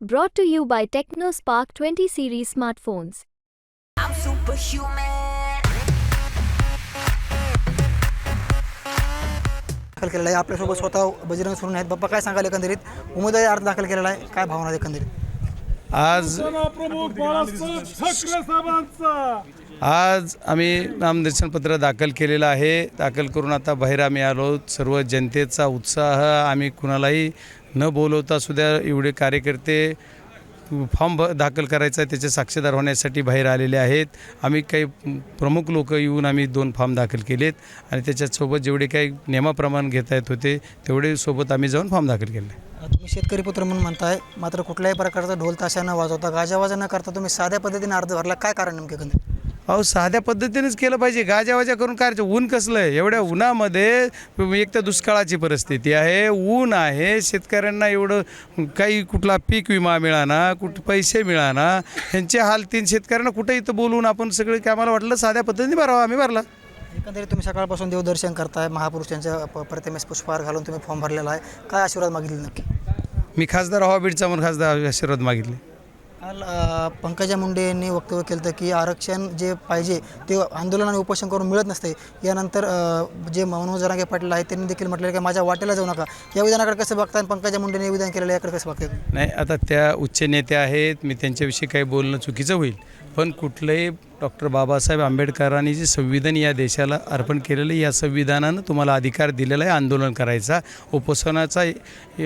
Brought to you by TechnoSpark 20 series smartphones. I'm superhuman. दाखल केलेला आहे. आपल्यासोबत स्वतः बजरंग सोडून आहेत. बाप्पा काय सांगाल एकंदरीत? उमेदवारी अर्ज दाखल केलेला आहे. काय भावना आहेत एकंदरीत? आज प्रमुख बाळासाहेब ठाकरे साहेबांचा. आज आम्ही नामदर्शन पत्र दाखल केलेलं आहे. दाखल करून आता बाहेर आम्ही आलो. सर्व जनतेचा उत्साह आम्ही कुणालाही न बोलवता सुद्धा एवढे कार्यकर्ते फॉर्म भ दाखल करायचा आहे त्याचे साक्षीदार होण्यासाठी बाहेर आलेले आहेत. आम्ही काही प्रमुख लोक येऊन आम्ही दोन फॉर्म दाखल केलेत आणि त्याच्यासोबत जेवढे काही नियमाप्रमाण घेता येत होते तेवढे सोबत आम्ही जाऊन फॉर्म दाखल केले. तुम्ही शेतकरी पुत्र म्हणून म्हणताय मात्र कुठल्याही प्रकारचा ढोल ताशा न वाजवता गाजावाजा न करता तुम्ही साध्या पद्धतीने अर्ज भरला काय कारण नेमके एकंदरीत? अहो साध्या पद्धतीनेच केलं पाहिजे. गाजावाजा करून काय? ऊन कसलं आहे? एवढ्या उन्हामध्ये एक तर दुष्काळाची परिस्थिती आहे. ऊन आहे. शेतकऱ्यांना एवढं काही कुठला पीक विमा मिळाना कुठं पैसे मिळाना ह्यांचे हाल तीन शेतकऱ्यांना कुठं इथं बोलवून आपण सगळं की आम्हाला वाटलं साध्या पद्धतीने भरावं आम्ही भरला. एकंदरीत तुम्ही सकाळपासून देवदर्शन करताय महापुरुषांच्या प्रतिमेस पुष्पहार घालून तुम्ही फॉर्म भरलेला आहे. काय आशीर्वाद मागितले नक्की? मी खासदार हवा बीडचा म्हणून खासदार आशीर्वाद मागितले. पंकजा मुंडे यांनी वक्तव्य केलं होतं की आरक्षण जे पाहिजे ते आंदोलन आणि उपोषण करून मिळत नसते. यानंतर जे मनोज जरांगे पाटील आहेत त्यांनी देखील म्हटलं की माझ्या वाटेला जाऊ नका. या विधानाकडे कसं बघताय आणि पंकजा मुंडेने हे विधान केलेलं याकडे कसं बघताय? नाही आता त्या उच्च नेत्या आहेत मी त्यांच्याविषयी काही बोलणं चुकीचं होईल. पण कुठलंही डॉक्टर बाबासाहेब आंबेडकरांनी जे संविधान या देशाला अर्पण केलेलं आहे, या संविधानानं तुम्हाला अधिकार दिलेला आहे आंदोलन करायचा. उपोषणाचा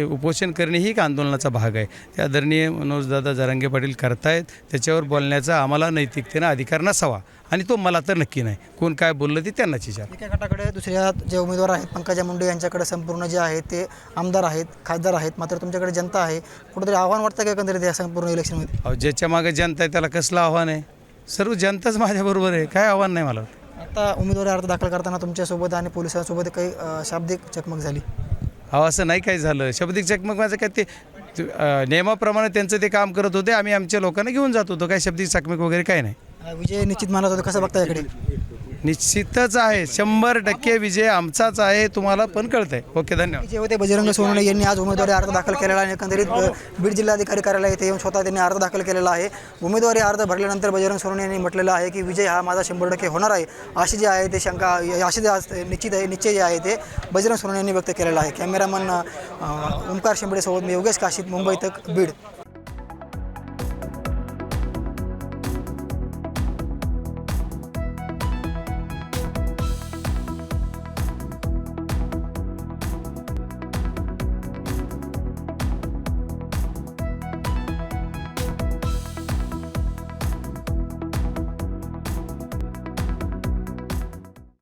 उपोषण करणे ही एक आंदोलनाचा भाग आहे. त्या आदरणीय मनोजदादा जरांगे पाटील करतायत. त्याच्यावर बोलण्याचा आम्हाला नैतिकतेनं अधिकार नसावा. आणि तो मला तर नक्की नाही. कोण काय बोललं ते त्यांनाच विचार. एका गटाकडे दुसऱ्या जे उमेदवार आहेत पंकजा मुंडे यांच्याकडे संपूर्ण जे आहे ते आमदार आहेत खासदार आहेत मात्र तुमच्याकडे जनता आहे. कुठेतरी आव्हान वाटतं का एकंदरीत या संपूर्ण इलेक्शनमध्ये? अहो ज्याच्या मागे जनता आहे त्याला कसलं आव्हान आहे? सर्व जनताच माझ्याबरोबर आहे. काय आव्हान नाही मला आता उमेदवारी अर्ज दाखल करताना तुमच्यासोबत आणि पोलिसांसोबत काही अ, शाब्दिक चकमक झाली? अहो असं नाही काही झालं. शब्दिक चकमक माझं काय ते ते, अं, नियमाप्रमाणे त्यांचं ते काम करत होते. आम्ही आमच्या लोकांना घेऊन जात होतो. काय शब्दिक चकमक वगैरे काय नाही. विजय निश्चित मानत होते कसं बघता याकडे? निश्चितच आहे. शंभर टक्के विजय आमचाच आहे तुम्हाला पण कळत आहे ओके धन्यवाद. जे होते बजरंग सोनवणे यांनी आज उमेदवारी अर्ज दाखल केलेला आहे. आणि एकंदरीत अ, बीड जिल्हाधिकारी कार्यालय येथे येऊन स्वतः त्यांनी अर्ज दाखल केलेला आहे. उमेदवारी अर्ज भरल्यानंतर बजरंग सोनवणे यांनी म्हटलेलं आहे की विजय हा माझा शंभर टक्के होणार आहे. अशी जे आहे ते शंका अशी जे आज निश्चित आहे निश्चय जे आहे ते बजरंग सोनवणे यांनी व्यक्त केलेलं आहे. कॅमेरामन अ, ओंकार शिंबडेसोबत मी योगेश काशीत मुंबई तक बीड.